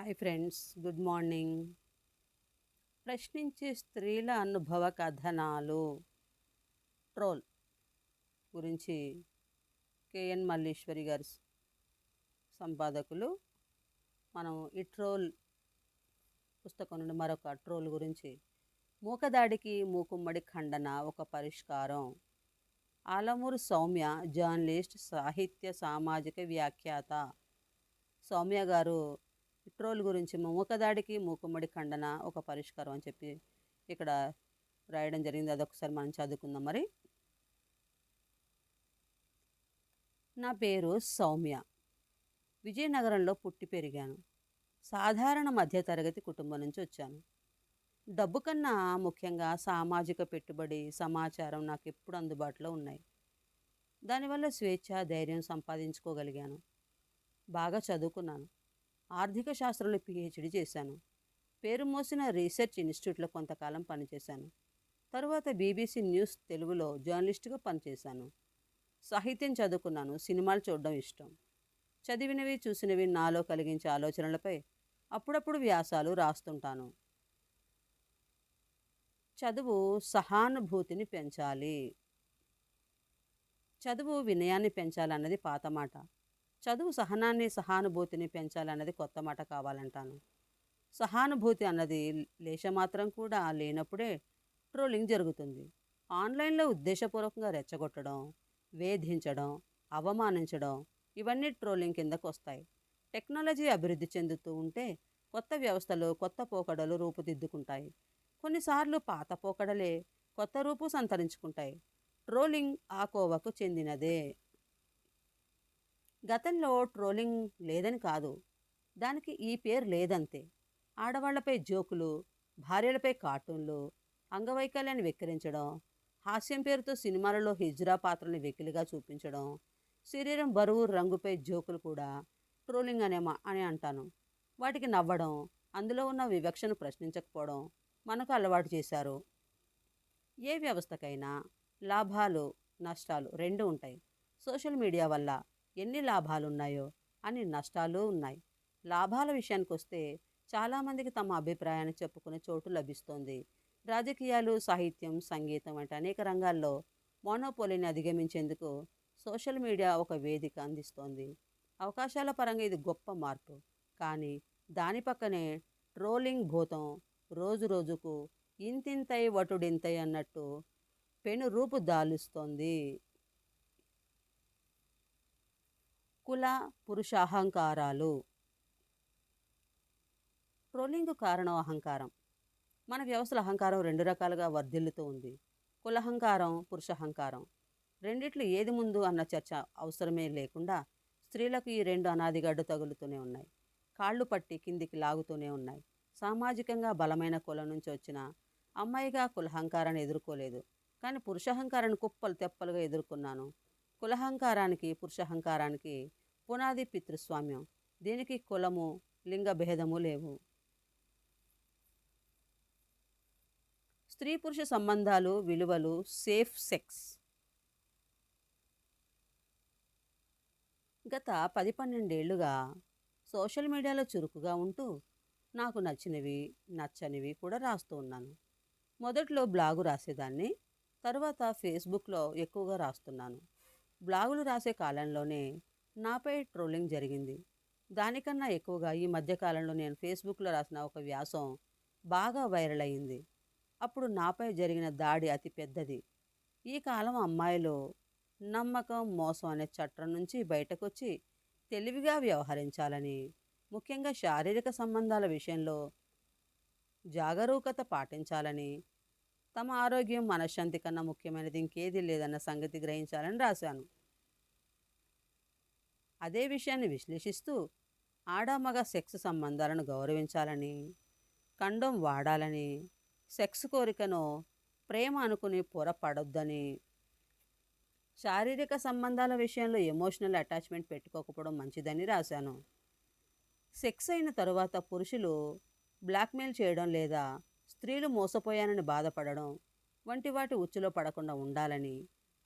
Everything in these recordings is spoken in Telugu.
Hi friends good morning. ప్రశ్నించే స్త్రీల అనుభవ కథనాలు. ట్రోల్ గురించి కేఎన్ మల్లీశ్వరి గారి సంపాదకులు. మనం ఈ ట్రోల్ పుస్తకం నుండి మరొక ట్రోల్ గురించి మూకదాడికి మూకుమ్మడి ఖండన ఒక పరిష్కారం. ఆలమూరు సౌమ్య జర్నలిస్ట్ సాహిత్య సామాజిక వ్యాఖ్యాత. సౌమ్య గారు ట్రోల్ గురించి మూకదాడికి మూకుమ్మడి ఖండన ఒక పరిష్కారం అని చెప్పి ఇక్కడ రాయడం జరిగింది. అదొకసారి మనం చదువుకుందాం మరి. నా పేరు సౌమ్య. విజయనగరంలో పుట్టి పెరిగాను. సాధారణ మధ్యతరగతి కుటుంబం నుంచి వచ్చాను. డబ్బు కన్నా ముఖ్యంగా సామాజిక పెట్టుబడి సమాచారం నాకు ఎప్పుడు అందుబాటులో ఉన్నాయి. దానివల్ల స్వేచ్ఛ ధైర్యం సంపాదించుకోగలిగాను. బాగా చదువుకున్నాను. ఆర్థిక శాస్త్రంలో పిహెచ్డి చేశాను. పేరు మోసిన రీసెర్చ్ ఇన్స్టిట్యూట్లో కొంతకాలం పనిచేశాను. తరువాత బీబీసీ న్యూస్ తెలుగులో జర్నలిస్ట్గా పనిచేశాను. సాహిత్యం చదువుకున్నాను సినిమాలు చూడడం ఇష్టం. చదివినవి చూసినవి నాలో కలిగించే ఆలోచనలపై అప్పుడప్పుడు వ్యాసాలు రాస్తుంటాను. చదువు సహానుభూతిని పెంచాలి. చదువు వినయాన్ని పెంచాలన్నది పాత మాట. చదువు సహనాన్ని సహానుభూతిని పెంచాలన్నది కొత్త మాట కావాలంటాను. సహానుభూతి అన్నది లేశమాత్రం కూడా లేనప్పుడే ట్రోలింగ్ జరుగుతుంది. ఆన్లైన్లో ఉద్దేశపూర్వకంగా రెచ్చగొట్టడం వేధించడం అవమానించడం ఇవన్నీ ట్రోలింగ్ కిందకు వస్తాయి. టెక్నాలజీ అభివృద్ధి చెందుతూ ఉంటే కొత్త వ్యవస్థలు కొత్త పోకడలు రూపుదిద్దుకుంటాయి. కొన్నిసార్లు పాత పోకడలే కొత్త రూపు సంతరించుకుంటాయి. ట్రోలింగ్ ఆ కోవకు చెందినదే. గతంలో ట్రోలింగ్ లేదని కాదు దానికి ఈ పేరు లేదంతే. ఆడవాళ్ళపై జోకులు భార్యలపై కార్టూన్లు అంగవైకల్యాన్ని వెక్కిరించడం హాస్యం పేరుతో సినిమాలలో హిజ్రా పాత్రల్ని వెకిలిగా చూపించడం శరీరం బరువు రంగుపై జోకులు కూడా ట్రోలింగ్ అనే అని అంటాను. వాటికి నవ్వడం అందులో ఉన్న వివక్షను ప్రశ్నించకపోవడం మనకు అలవాటు చేశారు. ఏ వ్యవస్థకైనా లాభాలు నష్టాలు రెండు ఉంటాయి. సోషల్ మీడియా వల్ల ఎన్ని లాభాలు ఉన్నాయో అన్ని నష్టాలు ఉన్నాయి. లాభాల విషయానికి వస్తే చాలామందికి తమ అభిప్రాయాన్ని చెప్పుకునే చోటు లభిస్తోంది. రాజకీయాలు సాహిత్యం సంగీతం వంటి అనేక రంగాల్లో మోనోపోలీని అధిగమించేందుకు సోషల్ మీడియా ఒక వేదిక అందిస్తోంది. అవకాశాల పరంగా ఇది గొప్ప మార్పు. కానీ దాని పక్కనే ట్రోలింగ్ భూతం రోజు రోజుకు ఇంతింతై వటుడింతై అన్నట్టు పెను రూపు దాలుస్తోంది. కుల పురుషాహంకారాలు. ట్రోలింగ్ కారణం అహంకారం. మన వ్యవస్థలో అహంకారం రెండు రకాలుగా వర్ధిల్లుతూ ఉంది. కులహంకారం పురుషహంకారం. రెండిట్లు ఏది ముందు అన్న చర్చ అవసరమే లేకుండా స్త్రీలకు ఈ రెండు అనాదిగడ్డు తగులుతూనే ఉన్నాయి. కాళ్ళు పట్టి కిందికి లాగుతూనే ఉన్నాయి. సామాజికంగా బలమైన కులం నుంచి వచ్చిన అమ్మాయిగా కులహంకారాన్ని ఎదుర్కోలేదు. కానీ పురుషహంకారాన్ని కుప్పలు తెప్పలుగా ఎదుర్కొన్నాను. కులహంకారానికి పురుషహంకారానికి పునాది పితృస్వామ్యం. దీనికి కులము లింగ భేదము లేవు. స్త్రీ పురుష సంబంధాలు విలువలు సేఫ్ సెక్స్. గత పది పన్నెండేళ్ళుగా సోషల్ మీడియాలో చురుకుగా ఉంటూ నాకు నచ్చినవి నచ్చనివి కూడా రాస్తూ ఉన్నాను. మొదట్లో బ్లాగు రాసేదాన్ని తర్వాత ఫేస్బుక్లో ఎక్కువగా రాస్తున్నాను. బ్లాగులు రాసే కాలంలోనే నాపై ట్రోలింగ్ జరిగింది. దానికన్నా ఎక్కువగా ఈ మధ్యకాలంలో నేను ఫేస్బుక్లో రాసిన ఒక వ్యాసం బాగా వైరల్ అయింది. అప్పుడు నాపై జరిగిన దాడి అతి పెద్దది. ఈ కాలం అమ్మాయిలు నమ్మకం మోసం అనే చట్టం నుంచి బయటకొచ్చి తెలివిగా వ్యవహరించాలని ముఖ్యంగా శారీరక సంబంధాల విషయంలో జాగరూకత పాటించాలని తమ ఆరోగ్యం మనశ్శాంతి కన్నా ముఖ్యమైనది ఇంకేది లేదన్న సంగతి గ్రహించాలని రాశాను. అదే విషయాన్ని విశ్లేషిస్తూ ఆడామగ సెక్స్ సంబంధాలను గౌరవించాలని కండోం వాడాలని సెక్స్ కోరికను ప్రేమ అనుకుని పొరపడొద్దని శారీరక సంబంధాల విషయంలో ఎమోషనల్ అటాచ్మెంట్ పెట్టుకోకపోవడం మంచిదని రాశాను. సెక్స్ అయిన తరువాత పురుషులు బ్లాక్మెయిల్ చేయడం లేదా స్త్రీలు మోసపోయానని బాధపడడం వంటి వాటి ఉచ్చులో పడకుండా ఉండాలని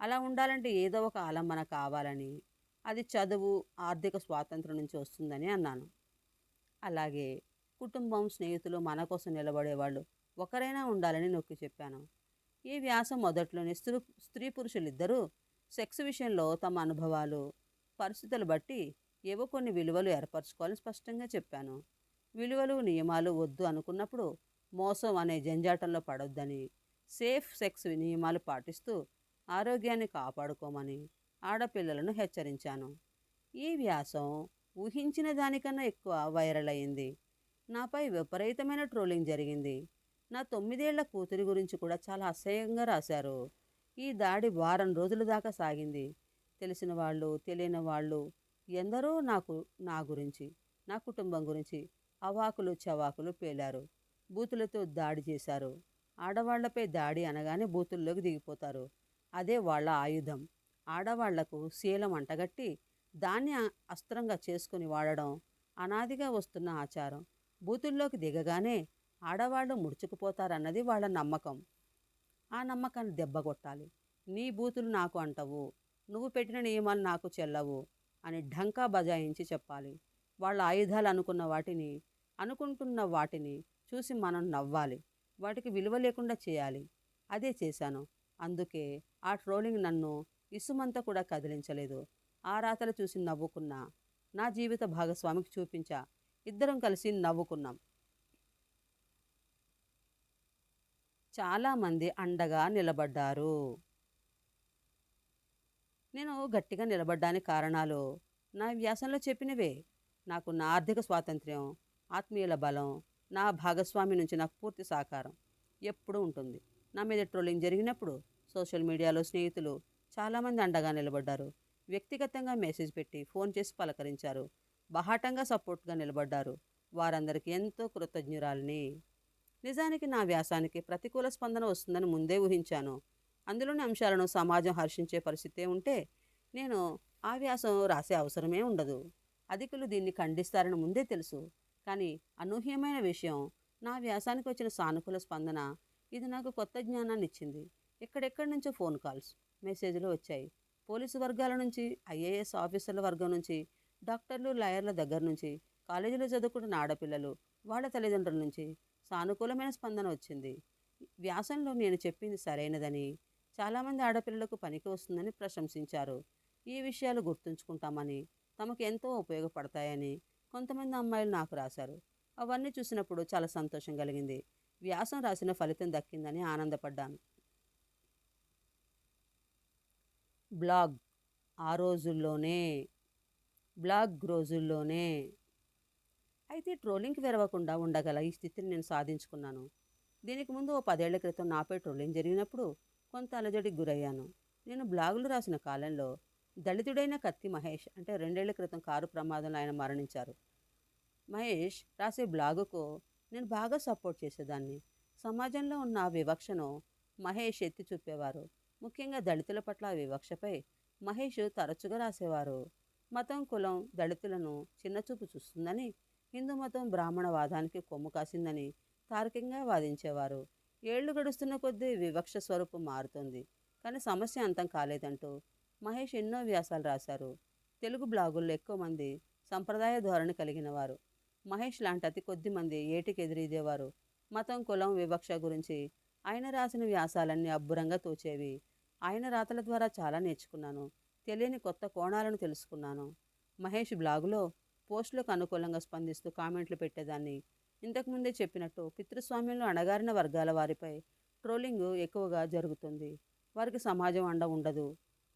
అలా ఉండాలంటే ఏదో ఒక ఆలంబన కావాలని అది చదువు ఆర్థిక స్వాతంత్రం నుంచి వస్తుందని అన్నాను. అలాగే కుటుంబం స్నేహితులు మన కోసం నిలబడేవాళ్ళు ఒకరైనా ఉండాలని నొక్కి చెప్పాను. ఈ వ్యాసం మొదట్లోనే స్త్రీ స్త్రీ పురుషులిద్దరూ సెక్స్ విషయంలో తమ అనుభవాలు పరిస్థితులు బట్టి ఏవో కొన్ని విలువలు ఏర్పరచుకోవాలని స్పష్టంగా చెప్పాను. విలువలు నియమాలు వద్దు అనుకున్నప్పుడు మోసం అనే జంజాటంలో పడొద్దని సేఫ్ సెక్స్ నియమాలు పాటిస్తూ ఆరోగ్యాన్ని కాపాడుకోమని ఆడపిల్లలను హెచ్చరించాను. ఈ వ్యాసం ఊహించిన దానికన్నా ఎక్కువ వైరల్ అయింది. నాపై విపరీతమైన ట్రోలింగ్ జరిగింది. నా తొమ్మిదేళ్ళ కూతురి గురించి కూడా చాలా అసహ్యంగా రాశారు. ఈ దాడి వారం రోజుల దాకా సాగింది. తెలిసిన వాళ్ళు తెలియని వాళ్ళు ఎందరో నాకు నా గురించి నా కుటుంబం గురించి అవాకులు చవాకులు పేలారు. బూతులతో దాడి చేశారు. ఆడవాళ్ళపై దాడి అనగానే బూతుల్లోకి దిగిపోతారు. అదే వాళ్ళ ఆయుధం. ఆడవాళ్ళకు శీలం అంటగట్టి దాన్ని అస్త్రంగా చేసుకుని వాడడం అనాదిగా వస్తున్న ఆచారం. బూతుల్లోకి దిగగానే ఆడవాళ్ళు ముడుచుకుపోతారన్నది వాళ్ళ నమ్మకం. ఆ నమ్మకాన్ని దెబ్బగొట్టాలి నీ బూతులు నాకు అంటవు. నువ్వు పెట్టిన నియమాలు నాకు చెల్లవు అని ఢంకా బజాయించి చెప్పాలి. వాళ్ళ ఆయుధాలు అనుకున్న వాటిని అనుకుంటున్న వాటిని చూసి మనం నవ్వాలి. వాటికి విలువ లేకుండా చేయాలి. అదే చేశాను. అందుకే ఆ ట్రోలింగ్ నన్ను ఇసుమంతా కూడా కదిలించలేదు. ఆ రాతలు చూసి నవ్వుకున్నా. నా జీవిత భాగస్వామికి చూపించా. ఇద్దరం కలిసి నవ్వుకున్నాం. చాలామంది అండగా నిలబడ్డారు. నేను గట్టిగా నిలబడ్డానికి కారణాలు నా వ్యాసంలో చెప్పినవే. నాకు నా ఆర్థిక స్వాతంత్ర్యం ఆత్మీయుల బలం నా భాగస్వామి నుంచి నాకు పూర్తి సహకారం ఎప్పుడూ ఉంటుంది. నా మీద ట్రోలింగ్ జరిగినప్పుడు సోషల్ మీడియాలో స్నేహితులు చాలామంది అండగా నిలబడ్డారు. వ్యక్తిగతంగా మెసేజ్ పెట్టి ఫోన్ చేసి పలకరించారు. బహాటంగా సపోర్ట్గా నిలబడ్డారు. వారందరికీ ఎంతో కృతజ్ఞురాలిని. నిజానికి నా వ్యాసానికి ప్రతికూల స్పందన వస్తుందని ముందే ఊహించాను. అందులోని అంశాలను సమాజం హర్షించే పరిస్థితే ఉంటే నేను ఆ వ్యాసం రాసే అవసరమే ఉండదు. అధికులు దీన్ని ఖండిస్తారని ముందే తెలుసు. కానీ అనూహ్యమైన విషయం నా వ్యాసానికి వచ్చిన సానుకూల స్పందన ఇది నాకు కొత్త జ్ఞానాన్ని ఇచ్చింది ఎక్కడెక్కడి నుంచో ఫోన్ కాల్స్. మెసేజ్లు వచ్చాయి. పోలీసు వర్గాల నుంచి ఐఏఎస్ ఆఫీసర్ల వర్గం నుంచి డాక్టర్లు లాయర్ల దగ్గర నుంచి కాలేజీలో చదువుకుంటున్న ఆడపిల్లలు వాళ్ళ తల్లిదండ్రుల నుంచి సానుకూలమైన స్పందన వచ్చింది. వ్యాసంలో నేను చెప్పింది సరైనదని చాలామంది ఆడపిల్లలకు పనికి వస్తుందని ప్రశంసించారు. ఈ విషయాలు గుర్తుంచుకుంటామని తమకు ఎంతో ఉపయోగపడతాయని కొంతమంది అమ్మాయిలు నాకు రాశారు. అవన్నీ చూసినప్పుడు చాలా సంతోషం కలిగింది. వ్యాసం రాసిన ఫలితం దక్కిందని ఆనందపడ్డాను. బ్లాగ్ ఆ రోజుల్లోనే బ్లాగ్ రోజుల్లోనే అయితే ట్రోలింగ్కి వెరవకుండా ఉండగల ఈ స్థితిని నేను సాధించుకున్నాను. దీనికి ముందు ఓ పదేళ్ళ క్రితం నాపై ట్రోలింగ్ జరిగినప్పుడు కొంత అలజడికి గురయ్యాను. నేను బ్లాగులు రాసిన కాలంలో దళితుడైన కత్తి మహేష్ అంటే రెండేళ్ళ క్రితం కారు ప్రమాదంలో ఆయన మరణించారు. మహేష్ రాసే బ్లాగుకు నేను బాగా సపోర్ట్ చేసేదాన్ని. సమాజంలో ఉన్న వివక్షను మహేష్ ఎత్తి చూపేవారు. ముఖ్యంగా దళితుల పట్ల ఆ వివక్షపై మహేష్ తరచుగా రాసేవారు. మతం కులం దళితులను చిన్నచూపు చూస్తుందని హిందూ మతం బ్రాహ్మణవాదానికి కొమ్ము కాసిందని తార్కికంగా వాదించేవారు. ఏళ్ళు గడుస్తున్న కొద్దీ వివక్ష స్వరూపం మారుతుంది. కానీ సమస్య అంతం కాలేదంటూ మహేష్ ఎన్నో వ్యాసాలు రాశారు. తెలుగు బ్లాగుల్లో ఎక్కువ మంది సంప్రదాయ ధోరణి కలిగిన వారు. మహేష్ లాంటి అతి కొద్ది మంది ఏటికి ఎదురీదేవారు. మతం కులం వివక్ష గురించి ఆయన రాసిన వ్యాసాలన్నీ అబ్బురంగా తోచేవి ఆయన రాతల ద్వారా చాలా నేర్చుకున్నాను. తెలియని కొత్త కోణాలను తెలుసుకున్నాను. మహేష్ బ్లాగులో పోస్టులకు అనుకూలంగా స్పందిస్తూ కామెంట్లు పెట్టేదాన్ని. ఇంతకుముందే చెప్పినట్టు పితృస్వామ్యంలో అణగారిన వర్గాల వారిపై ట్రోలింగ్ ఎక్కువగా జరుగుతుంది. వారికి సమాజం అండ ఉండదు.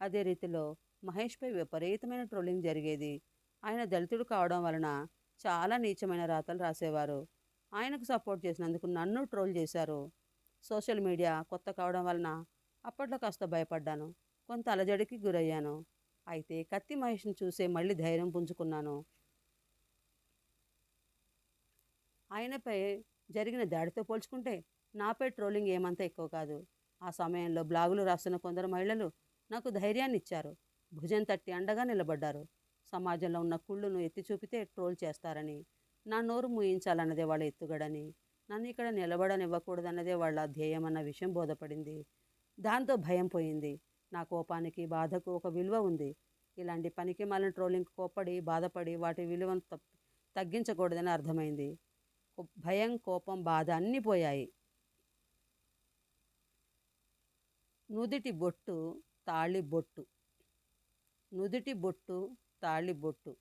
అదే రీతిలో మహేష్పై విపరీతమైన ట్రోలింగ్ జరిగేది. ఆయన దళితుడు కావడం వలన చాలా నీచమైన రాతలు రాసేవారు. ఆయనకు సపోర్ట్ చేసినందుకు నన్ను ట్రోల్ చేశారు. సోషల్ మీడియా కొత్త కావడం వలన అప్పట్లో కాస్త భయపడ్డాను. కొంత అలజడికి గురయ్యాను. అయితే కత్తి మహేష్ని చూసే మళ్ళీ ధైర్యం పుంజుకున్నాను. ఆయనపై జరిగిన దాడితో పోల్చుకుంటే నాపై ట్రోలింగ్ ఏమంత ఎక్కువ కాదు. ఆ సమయంలో బ్లాగులు రాస్తున్న కొందరు మహిళలు నాకు ధైర్యాన్ని ఇచ్చారు. భుజం తట్టి అండగా నిలబడ్డారు. సమాజంలో ఉన్న కుళ్ళును ఎత్తి చూపితే ట్రోల్ చేస్తారని నా నోరు మూయించాలన్నదే వాళ్ళ ఎత్తుగడని నన్ను ఇక్కడ నిలబడనివ్వకూడదన్నదే వాళ్ళ ధ్యేయమన్న విషయం బోధపడింది. దాంతో భయం పోయింది. నా కోపానికి బాధకు ఒక విలువ ఉంది. ఇలాంటి పనికి మాలిన ట్రోలింగ్ కోపడి బాధపడి వాటి విలువను తప్ తగ్గించకూడదని అర్థమైంది. భయం కోపం బాధ అన్నీ పోయాయి. నుదిటి బొట్టు తాళి బొట్టు. నుదిటి బొట్టు తాళి బొట్టు.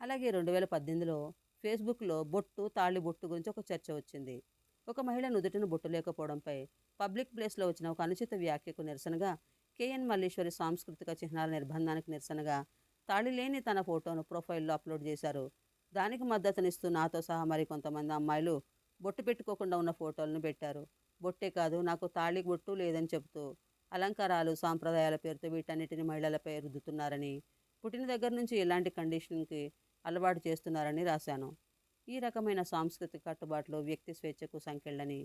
అలాగే రెండు వేల పద్దెనిమిదిలో ఫేస్బుక్లో బొట్టు తాళి బొట్టు గురించి ఒక చర్చ వచ్చింది. ఒక మహిళ నుదుటిన బొట్టు లేకపోవడంపై పబ్లిక్ ప్లేస్లో వచ్చిన ఒక అనుచిత వ్యాఖ్యకు నిరసనగా కేఎన్ మల్లేశ్వరి సాంస్కృతిక చిహ్నాల నిర్బంధానికి నిరసనగా తాళి లేని తన ఫోటోను ప్రొఫైల్లో అప్లోడ్ చేశారు. దానికి మద్దతునిస్తూ నాతో సహా మరి కొంతమంది అమ్మాయిలు బొట్టు పెట్టుకోకుండా ఉన్న ఫోటోలను పెట్టారు. బొట్టే కాదు నాకు తాళి బొట్టు లేదని చెబుతూ అలంకారాలు సాంప్రదాయాల పేరుతో వీటన్నిటిని మహిళలపై రుద్దుతున్నారని పుట్టిన దగ్గర నుంచి ఇలాంటి కండిషన్కి అలవాటు చేస్తున్నారని రాశాను. ఈ రకమైన సాంస్కృతిక కట్టుబాట్లు వ్యక్తి స్వేచ్ఛకు సంకెళ్ళని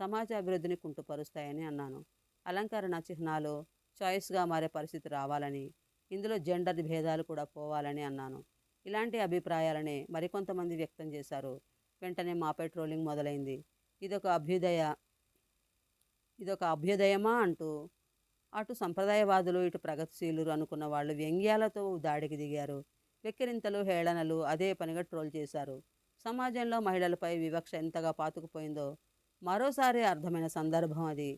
సమాజ అభివృద్ధిని కుంటుపరుస్తాయని అన్నాను. అలంకరణ చిహ్నాలు చాయిస్గా మారే పరిస్థితి రావాలని ఇందులో జెండర్ భేదాలు కూడా పోవాలని అన్నాను. ఇలాంటి అభిప్రాయాలనే మరికొంతమంది వ్యక్తం చేశారు. వెంటనే మాపై ట్రోలింగ్ మొదలైంది. ఇదొక అభ్యుదయ ఇదొక అభ్యుదయమా అంటూ అటు సంప్రదాయవాదులు ఇటు ప్రగతిశీలు అనుకున్న వాళ్ళు వ్యంగ్యాలతో దాడికి దిగారు. వెక్కిరింతలు హేళనలు అదే పనిగా ట్రోల్ చేశారు. సమాజంలో మహిళలపై వివక్ష ఎంతగా పాతుకుపోయిందో మరోసారి అర్థమైన సందర్భం అది.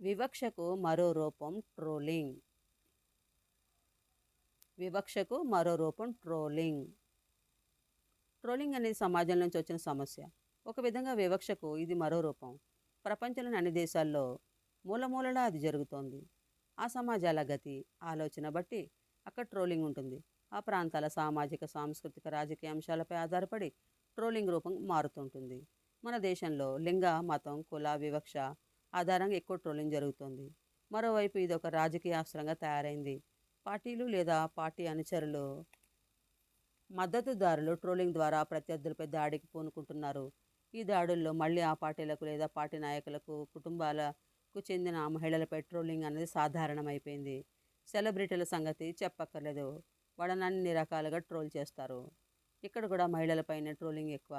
వివక్షకు మరో రూపం ట్రోలింగ్. వివక్షకు మరో రూపం ట్రోలింగ్. ట్రోలింగ్ అనేది సమాజం నుంచి వచ్చిన సమస్య. ఒక విధంగా వివక్షకు ఇది మరో రూపం. ప్రపంచంలోని అన్ని దేశాల్లో మూలమూలలా అది జరుగుతోంది. ఆ సమాజాల గతి ఆలోచన బట్టి అక్కడ ట్రోలింగ్ ఉంటుంది. ఆ ప్రాంతాల సామాజిక సాంస్కృతిక రాజకీయ అంశాలపై ఆధారపడి ట్రోలింగ్ రూపం మారుతుంటుంది. మన దేశంలో లింగ మతం కుల వివక్ష ఆధారంగా ఎక్కువ ట్రోలింగ్ జరుగుతుంది. మరోవైపు ఇది ఒక రాజకీయ అస్త్రంగా తయారైంది. పార్టీలు లేదా పార్టీ అనుచరులు మద్దతుదారులు ట్రోలింగ్ ద్వారా ప్రత్యర్థులపై దాడికి పూనుకుంటున్నారు. ఈ దాడుల్లో మళ్ళీ ఆ పార్టీలకు లేదా పార్టీ నాయకులకు కుటుంబాలకు చెందిన మహిళలపై ట్రోలింగ్ అనేది సాధారణమైపోయింది. సెలబ్రిటీల సంగతి చెప్పక్కర్లేదు. వాళ్ళని అన్ని రకాలుగా ట్రోల్ చేస్తారు. ఇక్కడ కూడా మహిళలపైనే ట్రోలింగ్ ఎక్కువ.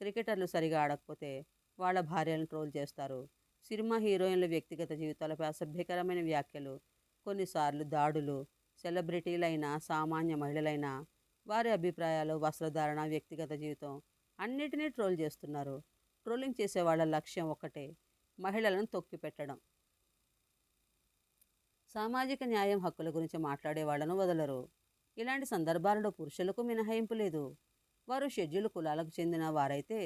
క్రికెటర్లు సరిగా ఆడకపోతే వాళ్ళ భార్యలను ట్రోల్ చేస్తారు. సినిమా హీరోయిన్ల వ్యక్తిగత జీవితాలపై అసభ్యకరమైన వ్యాఖ్యలు కొన్నిసార్లు దాడులు సెలబ్రిటీలైన సామాన్య మహిళలైనా వారి అభిప్రాయాలు వస్త్రధారణ వ్యక్తిగత జీవితం అన్నిటినీ ట్రోల్ చేస్తున్నారు. ట్రోలింగ్ చేసే వాళ్ళ లక్ష్యం ఒకటే మహిళలను తొక్కిపెట్టడం. సామాజిక న్యాయం హక్కుల గురించి మాట్లాడే వాళ్ళను వదలరు. ఇలాంటి సందర్భాలలో పురుషులకు మినహాయింపు లేదు. వారు షెడ్యూల్ కులాలకు చెందిన వారైతే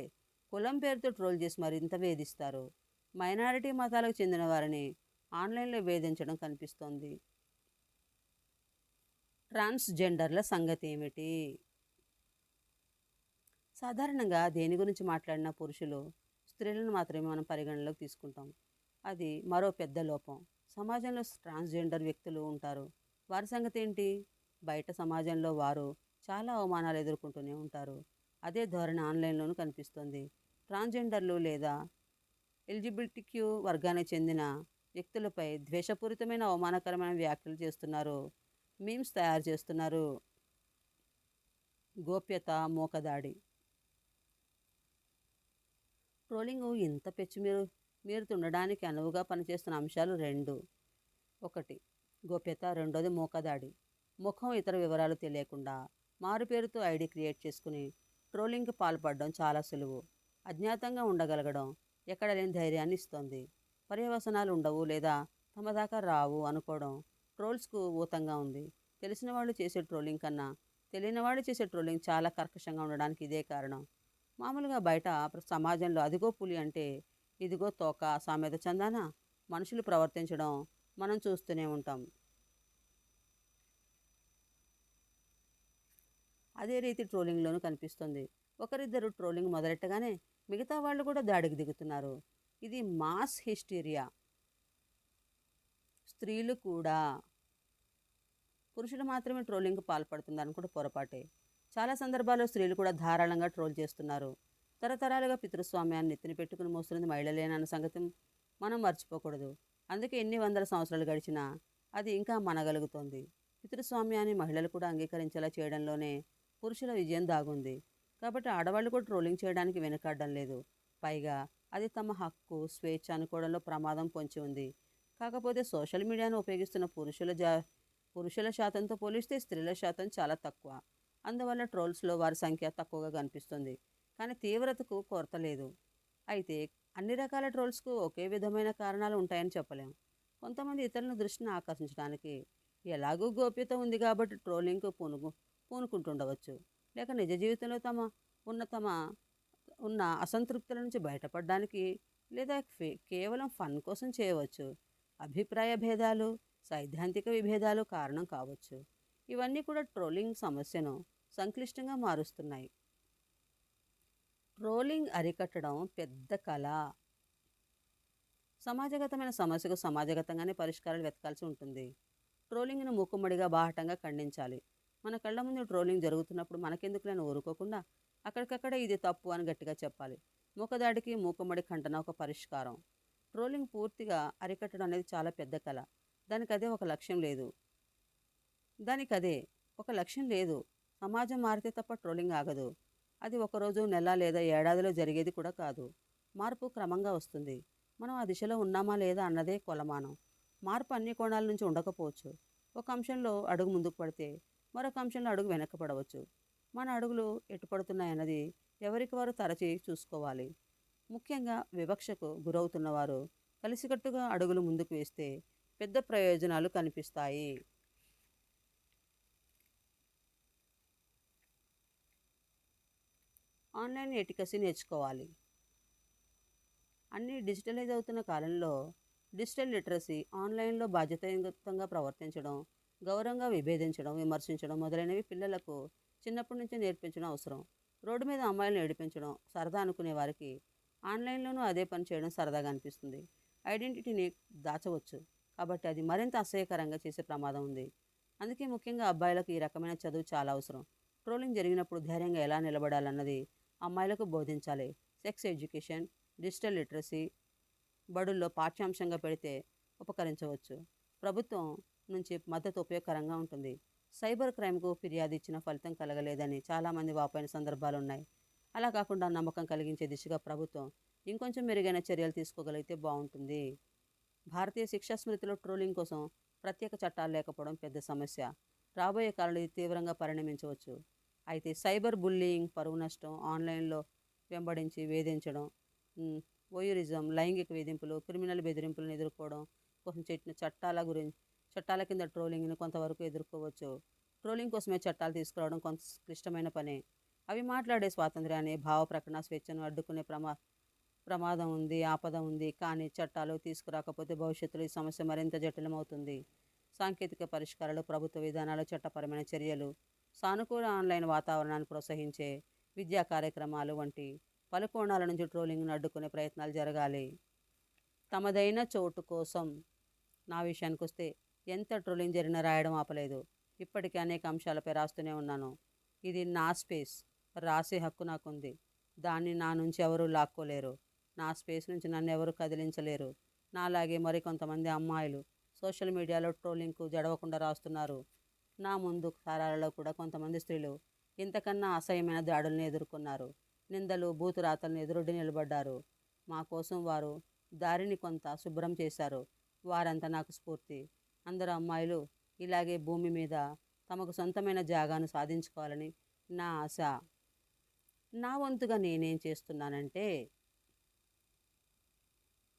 కులం పేరుతో ట్రోల్ చేసి మరింత వేధిస్తారు. మైనారిటీ మతాలకు చెందిన వారిని ఆన్లైన్లో వేధించడం కనిపిస్తోంది. ట్రాన్స్జెండర్ల సంగతి ఏమిటి? సాధారణంగా దేని గురించి మాట్లాడిన పురుషులు స్త్రీలను మాత్రమే మనం పరిగణలోకి తీసుకుంటాం. అది మరో పెద్ద లోపం. సమాజంలో ట్రాన్స్జెండర్ వ్యక్తులు ఉంటారు. వారి సంగతి ఏంటి? బయట సమాజంలో వారు చాలా అవమానాలు ఎదుర్కొంటూనే ఉంటారు. అదే ధోరణి ఆన్లైన్లోనూ కనిపిస్తుంది. ట్రాన్స్జెండర్లు లేదా ఎల్జిబిటిక్యూ వర్గానికి చెందిన వ్యక్తులపై ద్వేషపూరితమైన అవమానకరమైన వ్యాఖ్యలు చేస్తున్నారు. మీమ్స్ తయారు చేస్తున్నారు. గోప్యత మోకదాడి. ట్రోలింగ్ ఇంత పెచ్చు మీరు మీరు తుండడానికి అనువుగా పనిచేస్తున్న అంశాలు రెండు. ఒకటి గోప్యత. రెండోది మోకదాడి. ముఖం ఇతర వివరాలు తెలియకుండా మారుపేరుతో ఐడి క్రియేట్ చేసుకుని ట్రోలింగ్కి పాల్పడడం చాలా సులువు. అజ్ఞాతంగా ఉండగలగడం ఎక్కడ లేని ధైర్యాన్ని ఇస్తుంది. పర్యవసనాలు ఉండవు లేదా తమ దాకా రావు అనుకోవడం ట్రోల్స్కు ఊతంగా ఉంది. తెలిసిన వాళ్ళు చేసే ట్రోలింగ్ కన్నా తెలియని వాళ్ళు చేసే ట్రోలింగ్ చాలా కర్కశంగా ఉండడానికి ఇదే కారణం. మామూలుగా బయట సమాజంలో అదిగో పులి అంటే ఇదిగో తోక సామెత చందాన? మనుషులు ప్రవర్తించడం మనం చూస్తూనే ఉంటాం. అదే రీతి ట్రోలింగ్లోనూ కనిపిస్తుంది. ఒకరిద్దరు ట్రోలింగ్ మొదలెట్టగానే మిగతా వాళ్ళు కూడా దాడికి దిగుతున్నారు. ఇది మాస్ హిస్టీరియా. స్త్రీలు కూడా పురుషులు మాత్రమే ట్రోలింగ్కి పాల్పడుతున్నారు కూడా పొరపాటే. చాలా సందర్భాల్లో స్త్రీలు కూడా ధారాళంగా ట్రోల్ చేస్తున్నారు. తరతరాలుగా పితృస్వామ్యాన్ని నెత్తిన పెట్టుకుని మోస్తున్నది మహిళలేనన్న సంగతి మనం మర్చిపోకూడదు. అందుకే ఎన్ని వందల సంవత్సరాలు గడిచినా అది ఇంకా మనగలుగుతోంది. పితృస్వామ్యాన్ని మహిళలు కూడా అంగీకరించేలా చేయడంలోనే పురుషుల విజయం దాగుంది. కాబట్టి ఆడవాళ్ళు కూడా ట్రోలింగ్ చేయడానికి వెనకాడడం లేదు. పైగా అది తమ హక్కు స్వేచ్ఛ అనుకోవడంలో ప్రమాదం పొంచి ఉంది. కాకపోతే సోషల్ మీడియాను ఉపయోగిస్తున్న పురుషుల జా పురుషుల శాతంతో పోలిస్తే స్త్రీల శాతం చాలా తక్కువ. అందువల్ల ట్రోల్స్లో వారి సంఖ్య తక్కువగా కనిపిస్తుంది. కానీ తీవ్రతకు కొరత లేదు. అయితే అన్ని రకాల ట్రోల్స్కు ఒకే విధమైన కారణాలు ఉంటాయని చెప్పలేం. కొంతమంది ఇతరుల దృష్టిని ఆకర్షించడానికి ఎలాగూ గోప్యత ఉంది కాబట్టి ట్రోలింగ్కు పునుగు పూనుకుంటుండవచ్చు. లేక నిజ జీవితంలో తమ ఉన్న తమ ఉన్న అసంతృప్తుల నుంచి బయటపడడానికి లేదా ఫే- కేవలం ఫన్ కోసం చేయవచ్చు. అభిప్రాయ భేదాలు సైద్ధాంతిక విభేదాలు కారణం కావచ్చు. ఇవన్నీ కూడా ట్రోలింగ్ సమస్యను సంక్లిష్టంగా మారుస్తున్నాయి. ట్రోలింగ్ అరికట్టడం పెద్ద కళ. సమాజగతమైన సమస్యకు సమాజగతంగానే పరిష్కారాలు వెతకాల్సి ఉంటుంది. ట్రోలింగ్ను మూకుమ్మడిగా బాహటంగా ఖండించాలి. మన కళ్ళ ముందు ట్రోలింగ్ జరుగుతున్నప్పుడు మనకెందుకులని ఊరుకోకుండా అక్కడికక్కడ ఇది తప్పు అని గట్టిగా చెప్పాలి. మూకదాడికి మూకుమ్మడి ఖండన ఒక పరిష్కారం. ట్రోలింగ్ పూర్తిగా అరికట్టడం అనేది చాలా పెద్ద కళ దానికి అదే ఒక లక్ష్యం లేదు. దానికి అదే ఒక లక్ష్యం లేదు. సమాజం మారితే తప్ప ట్రోలింగ్ ఆగదు. అది ఒకరోజు నెల లేదా ఏడాదిలో జరిగేది కూడా కాదు. మార్పు క్రమంగా వస్తుంది. మనం ఆ దిశలో ఉన్నామా లేదా అన్నదే కొలమానం. మార్పు అన్ని కోణాల నుంచి ఉండకపోవచ్చు. ఒక అంశంలో అడుగు ముందుకు పడితే మరొక అంశంలో అడుగు వెనక్కి మన అడుగులు ఎట్టుపడుతున్నాయన్నది ఎవరికి వారు తరచి చూసుకోవాలి. ముఖ్యంగా వివక్షకు గురవుతున్నవారు కలిసికట్టుగా అడుగులు ముందుకు వేస్తే పెద్ద ప్రయోజనాలు కనిపిస్తాయి. ఆన్లైన్ ఎటికసీ నేర్చుకోవాలి. అన్ని డిజిటలైజ్ అవుతున్న కాలంలో డిజిటల్ లిటరసీ ఆన్లైన్లో బాధ్యతాయుతంగా ప్రవర్తించడం గౌరవంగా విభేదించడం విమర్శించడం మొదలైనవి పిల్లలకు చిన్నప్పటి నుంచే నేర్పించడం అవసరం. రోడ్డు మీద అమ్మాయిలను ఏడిపించడం సరదా అనుకునే వారికి ఆన్లైన్లోనూ అదే పని చేయడం సరదాగా అనిపిస్తుంది. ఐడెంటిటీని దాచవచ్చు. కాబట్టి అది మరింత అసహ్యకరంగా చేసే ప్రమాదం ఉంది. అందుకే ముఖ్యంగా అబ్బాయిలకు ఈ రకమైన చదువు చాలా అవసరం. ట్రోలింగ్ జరిగినప్పుడు ధైర్యంగా ఎలా నిలబడాలన్నది అమ్మాయిలకు బోధించాలి. సెక్స్ ఎడ్యుకేషన్ డిజిటల్ లిటరసీ బడుల్లో పాఠ్యాంశంగా పెడితే ఉపకరించవచ్చు. ప్రభుత్వం నుంచి మద్దతు ఉపయోగకరంగా ఉంటుంది. సైబర్ క్రైమ్కు ఫిర్యాదు ఇచ్చిన ఫలితం కలగలేదని చాలామంది వాపోయిన సందర్భాలు ఉన్నాయి అలా కాకుండా నమ్మకం కలిగించే దిశగా ప్రభుత్వం ఇంకొంచెం మెరుగైన చర్యలు తీసుకోగలిగితే బాగుంటుంది. భారతీయ శిక్షా స్మృతిలో ట్రోలింగ్ కోసం ప్రత్యేక చట్టాలు లేకపోవడం పెద్ద సమస్య. రాబోయే కాలంలో ఇది తీవ్రంగా పరిణమించవచ్చు. అయితే సైబర్ బుల్లింగ్ పరువు నష్టం ఆన్లైన్లో వెంబడించి వేధించడం ఓయూరిజం లైంగిక వేధింపులు క్రిమినల్ బెదిరింపులను ఎదుర్కోవడం కోసం పెట్టిన చట్టాల గురించి చట్టాల కింద ట్రోలింగ్ను కొంతవరకు ఎదుర్కోవచ్చు. ట్రోలింగ్ కోసమే చట్టాలు తీసుకురావడం కొంత క్లిష్టమైన పనే. అవి మాట్లాడే స్వాతంత్ర్యాన్ని భావ ప్రకటన స్వేచ్ఛను అడ్డుకునే ప్రమా ప్రమాదం ఉంది ఆపద ఉంది. కానీ చట్టాలు తీసుకురాకపోతే భవిష్యత్తులో ఈ సమస్య మరింత జటిలమవుతుంది. సాంకేతిక పరిష్కారాలు ప్రభుత్వ విధానాలు చట్టపరమైన చర్యలు సానుకూల ఆన్లైన్ వాతావరణాన్ని ప్రోత్సహించే విద్యా కార్యక్రమాలు వంటి పలు కోణాల నుంచి ట్రోలింగ్ను అడ్డుకునే ప్రయత్నాలు జరగాలి. తమదైన చోటు కోసం నా విషయానికి వస్తే ఎంత ట్రోలింగ్ జరిగినా రాయడం ఆపలేదు. ఇప్పటికీ అనేక అంశాలపై రాస్తూనే ఉన్నాను. ఇది నా స్పేస్. రాసే హక్కు నాకుంది. దాన్ని నా నుంచి ఎవరూ లాక్కోలేరు. నా స్పేస్ నుంచి నన్ను ఎవరు కదిలించలేరు. నాలాగే మరికొంతమంది అమ్మాయిలు సోషల్ మీడియాలో ట్రోలింగ్కు జడవకుండా రాస్తున్నారు. నా ముందు తరాలలో కూడా కొంతమంది స్త్రీలు ఇంతకన్నా అసహ్యమైన దాడులను ఎదుర్కొన్నారు. నిందలు బూతురాతలను ఎదురొడ్డి నిలబడ్డారు. మా కోసం వారు దారిని కొంత శుభ్రం చేశారు. వారంతా నాకు స్ఫూర్తి. అందరు అమ్మాయిలు ఇలాగే భూమి మీద తమకు సొంతమైన జాగాను సాధించుకోవాలని నా ఆశ. నా వంతుగా నేనేం చేస్తున్నానంటే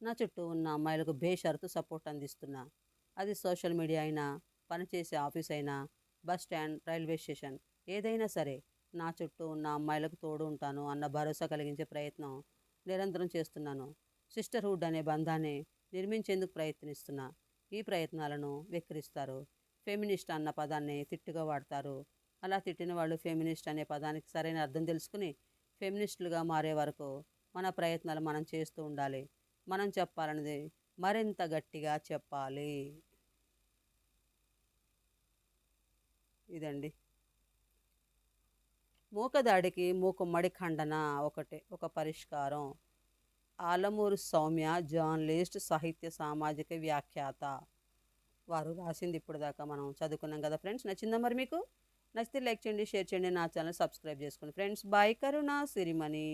నా చుట్టూ ఉన్న అమ్మాయిలకు బేషరతు సపోర్ట్ అందిస్తున్నా. అది సోషల్ మీడియా అయినా పనిచేసే ఆఫీస్ అయినా బస్ స్టాండ్ రైల్వే స్టేషన్ ఏదైనా సరే నా చుట్టూ ఉన్న అమ్మాయిలకు తోడు ఉంటాను అన్న భరోసా కలిగించే ప్రయత్నం నిరంతరం చేస్తున్నాను. సిస్టర్హుడ్ అనే బంధాన్ని నిర్మించేందుకు ప్రయత్నిస్తున్నా. ఈ ప్రయత్నాలను వెక్కిరిస్తారు. ఫెమినిస్ట్ అన్న పదాన్ని తిట్టుగా వాడతారు. అలా తిట్టిన వాళ్ళు ఫెమినిస్ట్ అనే పదానికి సరైన అర్థం తెలుసుకుని ఫెమినిస్టులుగా మారే వరకు మన ప్రయత్నాలు మనం చేస్తూ ఉండాలి. మనం చెప్పాలన్నది మరింత గట్టిగా చెప్పాలి. ఇదండి. మూకదాడికి మూకుమ్మడి ఖండన ఒకటే ఒక పరిష్కారం. ఆలమూరు సౌమ్య జర్నలిస్ట్ సాహిత్య సామాజిక వ్యాఖ్యాత. వారు రాసింది ఇప్పుడు దాకా మనం చదువుకున్నాం కదా ఫ్రెండ్స్? నచ్చిందా మరి మీకు? నచ్చితే లైక్ చేయండి షేర్ చేయండి నా ఛానల్ సబ్స్క్రైబ్ చేసుకోండి. Friends bye Karuna Sirimani.